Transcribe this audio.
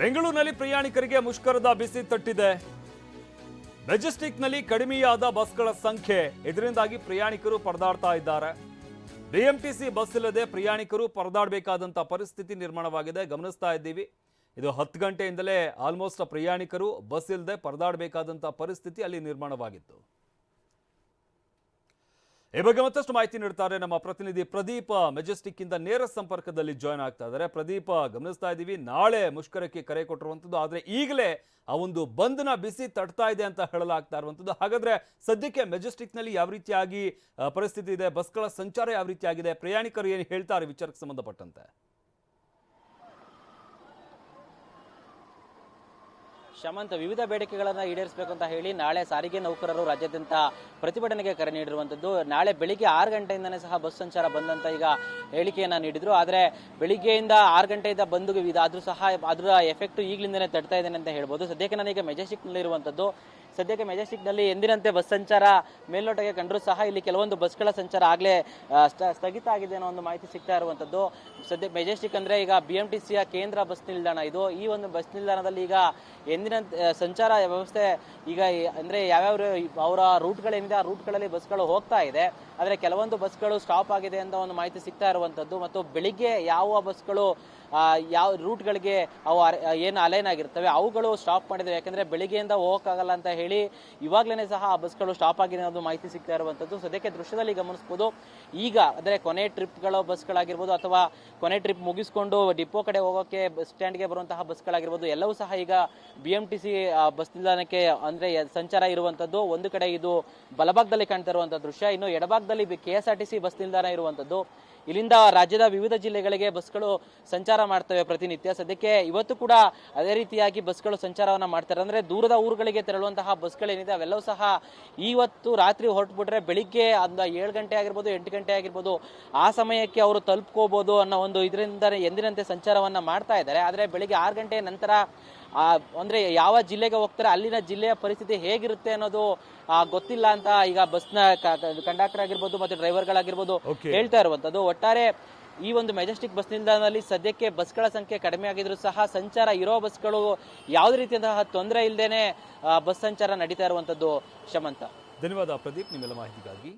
ಬೆಂಗಳೂರಿನಲ್ಲಿ ಪ್ರಯಾಣಿಕರಿಗೆ ಮುಷ್ಕರದ ಬಿಸಿ ತಟ್ಟಿದೆ. ಮೆಜೆಸ್ಟಿಕ್ನಲ್ಲಿ ಕಡಿಮೆಯಾದ ಬಸ್ಗಳ ಸಂಖ್ಯೆ ಇದರಿಂದಾಗಿ ಪ್ರಯಾಣಿಕರು ಪರದಾಡ್ತಾ ಇದ್ದಾರೆ. ಬಿಎಂಟಿಸಿ ಬಸ್ ಇಲ್ಲದೆ ಪ್ರಯಾಣಿಕರು ಪರದಾಡಬೇಕಾದಂಥ ಪರಿಸ್ಥಿತಿ ನಿರ್ಮಾಣವಾಗಿದೆ. ಗಮನಿಸ್ತಾ ಇದ್ದೀವಿ. ಇದು ಹತ್ತು ಗಂಟೆಯಿಂದಲೇ ಆಲ್ಮೋಸ್ಟ್ ಪ್ರಯಾಣಿಕರು ಬಸ್ ಇಲ್ಲದೆ ಪರದಾಡಬೇಕಾದಂಥ ಪರಿಸ್ಥಿತಿ ಅಲ್ಲಿ ನಿರ್ಮಾಣವಾಗಿತ್ತು. ಈ ಬಗ್ಗೆ ಮತ್ತಷ್ಟು ಮಾಹಿತಿ ನೀಡ್ತಾರೆ ನಮ್ಮ ಪ್ರತಿನಿಧಿ ಪ್ರದೀಪ. ಮೆಜೆಸ್ಟಿಕ್ ಇಂದ ನೇರ ಸಂಪರ್ಕದಲ್ಲಿ ಜಾಯ್ನ್ ಆಗ್ತಾ ಇದ್ದಾರೆ. ಪ್ರದೀಪ, ಗಮನಿಸ್ತಾ ಇದ್ದೀವಿ. ನಾಳೆ ಮುಷ್ಕರಕ್ಕೆ ಕರೆ ಕೊಟ್ಟಿರುವಂಥದ್ದು. ಆದರೆ ಈಗಲೇ ಆ ಒಂದು ಬಂಧನ ಬಿಸಿ ತಟ್ತಾ ಇದೆ ಅಂತ ಹೇಳಲಾಗ್ತಾ ಇರುವಂಥದ್ದು. ಹಾಗಾದ್ರೆ ಸದ್ಯಕ್ಕೆ ಮೆಜೆಸ್ಟಿಕ್ನಲ್ಲಿ ಯಾವ ರೀತಿಯಾಗಿ ಪರಿಸ್ಥಿತಿ ಇದೆ? ಬಸ್ಗಳ ಸಂಚಾರ ಯಾವ ರೀತಿಯಾಗಿದೆ? ಪ್ರಯಾಣಿಕರು ಏನು ಹೇಳ್ತಾರೆ ವಿಚಾರಕ್ಕೆ ಸಂಬಂಧಪಟ್ಟಂತೆ? ಶಮಂತ್ ವಿವಿಧ ಬೇಡಿಕೆಗಳನ್ನು ಈಡೇರಿಸಬೇಕು ಅಂತ ಹೇಳಿ ನಾಳೆ ಸಾರಿಗೆ ನೌಕರರು ರಾಜ್ಯಾದ್ಯಂತ ಪ್ರತಿಭಟನೆಗೆ ಕರೆ ನೀಡಿರುವಂಥದ್ದು. ನಾಳೆ ಬೆಳಿಗ್ಗೆ ಆರು ಗಂಟೆಯಿಂದನೇ ಸಹ ಬಸ್ ಸಂಚಾರ ಬಂದಂತ ಈಗ ಹೇಳಿಕೆಯನ್ನು ನೀಡಿದ್ರು. ಆದರೆ ಬೆಳಿಗ್ಗೆಯಿಂದ ಆರು ಗಂಟೆಯಿಂದ ಬಂದು ಇದಾದರೂ ಸಹ ಅದರ ಎಫೆಕ್ಟ್ ಈಗಲಿಂದನೇ ತಡ್ತಾ ಇದ್ದೇನೆ ಅಂತ ಹೇಳ್ಬೋದು. ಸದ್ಯಕ್ಕೆ ನಾನೀಗ ಮೆಜೆಸ್ಟಿಕ್ನಲ್ಲಿ ಇರುವಂಥದ್ದು ಸದ್ಯಕ್ಕೆ ಮೆಜೆಸ್ಟಿಕ್ನಲ್ಲಿ ಎಂದಿನಂತೆ ಬಸ್ ಸಂಚಾರ ಮೇಲ್ನೋಟಕ್ಕೆ ಕಂಡರೂ ಸಹ ಇಲ್ಲಿ ಕೆಲವೊಂದು ಬಸ್ಗಳ ಸಂಚಾರ ಆಗಲೇ ಸ್ಥಗಿತ ಆಗಿದೆ ಅನ್ನೋ ಒಂದು ಮಾಹಿತಿ ಸಿಗ್ತಾ ಇರುವಂಥದ್ದು. ಸದ್ಯ ಮೆಜೆಸ್ಟಿಕ್ ಅಂದ್ರೆ ಈಗ ಬಿ ಎಂ ಟಿ ಸಿಯ ಕೇಂದ್ರ ಬಸ್ ನಿಲ್ದಾಣ ಇದು. ಈ ಒಂದು ಬಸ್ ನಿಲ್ದಾಣದಲ್ಲಿ ಈಗ ಎಂದಿನ ಸಂಚಾರ ವ್ಯವಸ್ಥೆ ಈಗ ಅಂದರೆ ಯಾವ್ಯಾವ ಅವರ ರೂಟ್ಗಳೇನಿದೆ ಆ ರೂಟ್ಗಳಲ್ಲಿ ಬಸ್ಗಳು ಹೋಗ್ತಾ ಇದೆ. ಆದರೆ ಕೆಲವೊಂದು ಬಸ್ಗಳು ಸ್ಟಾಪ್ ಆಗಿದೆ ಅಂತ ಒಂದು ಮಾಹಿತಿ ಸಿಗ್ತಾ ಇರುವಂಥದ್ದು. ಮತ್ತು ಬೆಳಿಗ್ಗೆ ಯಾವ ಬಸ್ಗಳು ಯಾವ ರೂಟ್ಗಳಿಗೆ ಅವು ಅರೆ- ಏನು ಅಲೈನ್ ಆಗಿರ್ತವೆ, ಅವುಗಳು ಸ್ಟಾಪ್ ಮಾಡಿದ್ರು, ಯಾಕಂದ್ರೆ ಬೆಳಿಗ್ಗೆಯಿಂದ ಹೋಗೋಕ್ಕಾಗಲ್ಲ ಅಂತ ಹೇಳಿ ಇವಾಗಲೇ ಸಹ ಆ ಬಸ್ಗಳು ಸ್ಟಾಪ್ ಆಗಿದೆ ಅನ್ನೋದು ಮಾಹಿತಿ ಸಿಗ್ತಾ ಇರುವಂಥದ್ದು. ಸದ್ಯಕ್ಕೆ ದೃಶ್ಯದಲ್ಲಿ ಗಮನಿಸಬಹುದು ಈಗ, ಅಂದ್ರೆ ಕೊನೆ ಟ್ರಿಪ್ಗಳ ಬಸ್ಗಳಾಗಿರ್ಬೋದು ಅಥವಾ ಕೊನೆ ಟ್ರಿಪ್ ಮುಗಿಸ್ಕೊಂಡು ಡಿಪೋ ಕಡೆ ಹೋಗೋಕೆ ಬಸ್ ಸ್ಟ್ಯಾಂಡ್ಗೆ ಬರುವಂತಹ ಬಸ್ಗಳಾಗಿರ್ಬೋದು ಎಲ್ಲವೂ ಸಹ ಈಗ B M T C bus ನಿಲ್ದಾಣಕ್ಕೆ, ಅಂದ್ರೆ ಸಂಚಾರ ಇರುವಂತದ್ದು ಒಂದು ಕಡೆ ಇದು ಬಲಭಾಗದಲ್ಲಿ ಕಾಣ್ತಾ ಇರುವಂತಹ ದೃಶ್ಯ. ಇನ್ನು ಎಡಭಾಗದಲ್ಲಿ K R T C bus ನಿಲ್ದಾಣ ಇರುವಂತದ್ದು ಇಲ್ಲಿಂದ ರಾಜ್ಯದ ವಿವಿಧ ಜಿಲ್ಲೆಗಳಿಗೆ ಬಸ್ಗಳು ಸಂಚಾರ ಮಾಡ್ತವೆ ಪ್ರತಿನಿತ್ಯ. ಸದ್ಯಕ್ಕೆ ಇವತ್ತು ಕೂಡ ಅದೇ ರೀತಿಯಾಗಿ ಬಸ್ಗಳು ಸಂಚಾರವನ್ನ ಮಾಡ್ತಾರೆ. ಅಂದ್ರೆ ದೂರದ ಊರುಗಳಿಗೆ ತೆರಳುವಂತಹ ಬಸ್ಗಳೇನಿದೆ ಅವೆಲ್ಲವೂ ಸಹ ಇವತ್ತು ರಾತ್ರಿ ಹೊರಟ್ಬಿಟ್ರೆ ಬೆಳಿಗ್ಗೆ ಅಂದ ಏಳು ಗಂಟೆ ಆಗಿರ್ಬೋದು ಎಂಟು ಗಂಟೆ ಆಗಿರ್ಬೋದು ಆ ಸಮಯಕ್ಕೆ ಅವರು ತಲುಪ್ಕೋಬಹುದು ಅನ್ನೋ ಒಂದು ಇದರಿಂದ ಎಂದಿನಂತೆ ಸಂಚಾರವನ್ನ ಮಾಡ್ತಾ ಇದ್ದಾರೆ. ಆದ್ರೆ ಬೆಳಿಗ್ಗೆ ಆರು ಗಂಟೆ ನಂತರ ಆ, ಅಂದ್ರೆ ಯಾವ ಜಿಲ್ಲೆಗೆ ಹೋಗ್ತಾರೆ ಅಲ್ಲಿನ ಜಿಲ್ಲೆಯ ಪರಿಸ್ಥಿತಿ ಹೇಗಿರುತ್ತೆ ಅನ್ನೋದು ಗೊತ್ತಿಲ್ಲ ಅಂತ ಈಗ ಬಸ್ನ ಕಂಡಕ್ಟರ್ ಆಗಿರ್ಬೋದು ಮತ್ತೆ ಡ್ರೈವರ್ಗಳಾಗಿರ್ಬೋದು. ಹೇಳ್ತಾ ಇರುವಂತದ್ದು ಒಟ್ಟಾರೆ ಈ ಒಂದು ಮೆಜೆಸ್ಟಿಕ್ ಬಸ್ ನಿಲ್ದಾಣದಲ್ಲಿ ಸದ್ಯಕ್ಕೆ ಬಸ್ಗಳ ಸಂಖ್ಯೆ ಕಡಿಮೆ ಆಗಿದ್ರು ಸಹ ಸಂಚಾರ ಇರೋ ಬಸ್ಗಳು ಯಾವುದೇ ರೀತಿಯಂತಹ ತೊಂದರೆ ಇಲ್ಲದೇನೆ ಬಸ್ ಸಂಚಾರ ನಡೀತಾ ಇರುವಂತದ್ದು ಶಮಂತ. ಧನ್ಯವಾದ ಪ್ರದೀಪ್, ನಿಮ್ಮೆಲ್ಲ ಮಾಹಿತಿಗಾಗಿ.